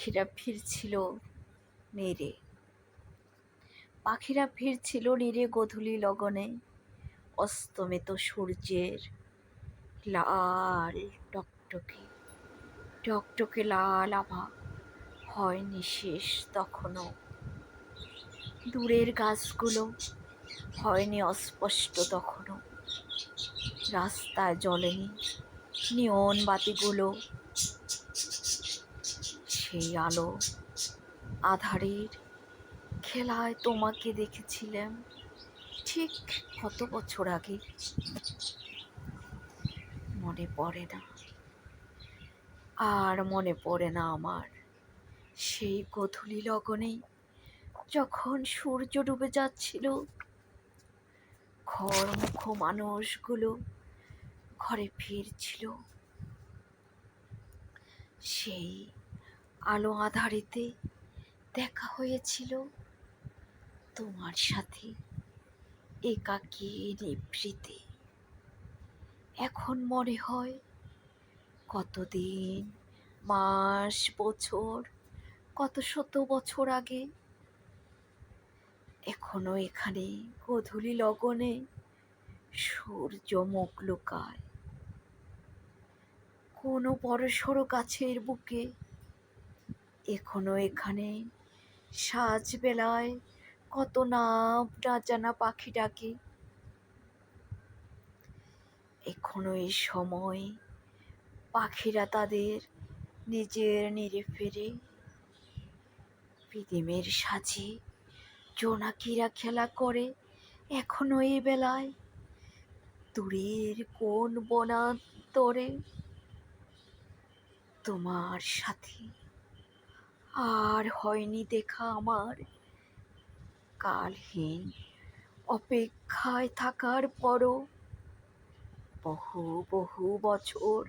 পাখিরা ফিরছিল নেড়ে। পাখিরা ফিরছিল নিরে গধূলি লগনে। অস্তমিত সূর্যের লাল টকটকে। টকটকে লাল আভা হয়নি শেষ তখনও দূরের গাছগুলো হয়নি অস্পষ্ট তখনও রাস্তায় জ্বলেনি নিয়ন বাতিগুলো। সেই আলো আধারের খেলায় তোমাকে দেখেছিলাম ঠিক কত বছর আগে। মনে পড়ে না। আর মনে পড়ে না আমার। সেই গধূলি লগনে যখন সূর্য ডুবে যাচ্ছিল, ঘরমুখ মানুষগুলো ঘরে ফিরছিল। সেই আলো আধারিতে দেখা হয়েছিল তোমার সাথে একাকী নিভৃতে। এখন মনে হয় কতদিন, মাস, বছর, কত শত বছর আগে এখনও এখানে গধূলি লগনে সূর্য মুখ লুকায়। কোনো বড়সড় গাছের বুকে এখনও এখানে। সাজ বেলায় কত নাম না জানা পাখি ডাকে। এখনও এই সময় পাখিরা তাদের নিজের নিরে ফেরে। পিদিমের সাজে জোনাকিরা খেলা করে এখনও এই বেলায়। দূরের কোন বনান্তরে? তোমার সাথে আর হয়নি দেখা আমার। কালহীন অপেক্ষায় থাকার পরও বহু বহু বছর,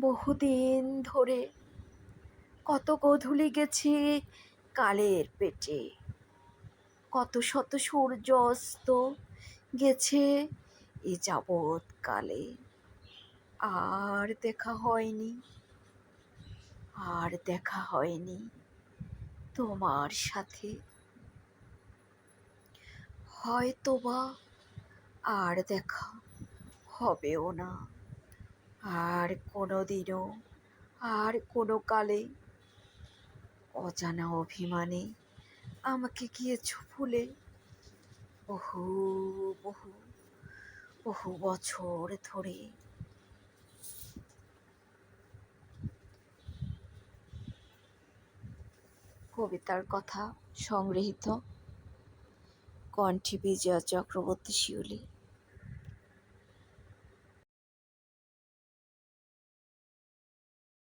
বহুদিন ধরে কত গধূলি গেছি কালের পেটে। কত শত সূর্য অস্ত গেছে এ যাবৎ কালে আর দেখা হয়নি, আর দেখা হয়নি। তোমার সাথে। হয়তো বা আর দেখা হবেও না। আর কোনো দিনও আর কোনো কালে অজানা অভিমানে আমাকে গিয়েছ ভুলে বহু বহু বহু বছর ধরে কবিতার কথা সংগৃহীত। কণ্ঠী বিজয়া চক্রবর্তী শিউলি।